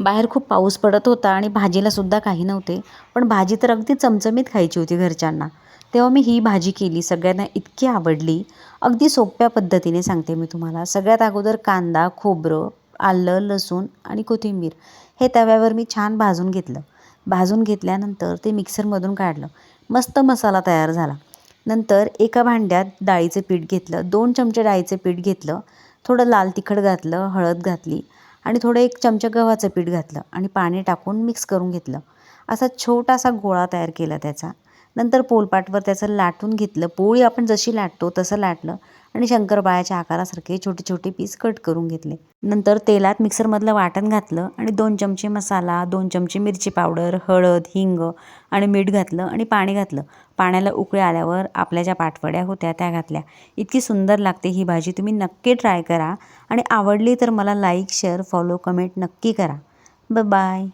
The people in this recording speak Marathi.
बाहेर खूप पाऊस पडत होता आणि भाजीलासुद्धा काही नव्हते. पण भाजी तर अगदी चमचमीत खायची होती घरच्यांना. तेव्हा मी ही भाजी केली सगळ्यांना इतकी आवडली. अगदी सोप्या पद्धतीने सांगते मी तुम्हाला. सगळ्यात अगोदर कांदा खोबरं आलं लसूण आणि कोथिंबीर हे तव्यावर मी छान भाजून घेतलं. भाजून घेतल्यानंतर ते मिक्सरमधून काढलं. मस्त मसाला तयार झाला. नंतर एका भांड्यात डाळीचं पीठ घेतलं. दोन चमचे डाळीचं पीठ घेतलं. थोडं लाल तिखट घातलं हळद घातली. आणि थोडं एक चमचा गव्हाचं पीठ घातलं आणि पाणी टाकून मिक्स करून घेतलं. असा छोटासा गोळा तयार केला त्याचा. नंतर पोलपाटवर त्याचं लाटून घेतलं. पोळी आपण जशी लाटतो तसं लाटलं आणि शंकरपाळ्याच्या आकारासारखे छोटे छोटे पीस कट करून घेतले. नंतर तेलात मिक्सरमधलं वाटण घातलं आणि दोन चमचे मसाला दोन चमचे मिरची पावडर हळद हिंग आणि मीठ घातलं आणि पाणी घातलं. पाण्याला उकळी आल्यावर आपल्या ज्या पाटवड्या होत्या त्या घातल्या. इतकी सुंदर लागते ही भाजी तुम्ही नक्की ट्राय करा. आणि आवडली तर मला लाईक शेअर फॉलो कमेंट नक्की करा. ब बाय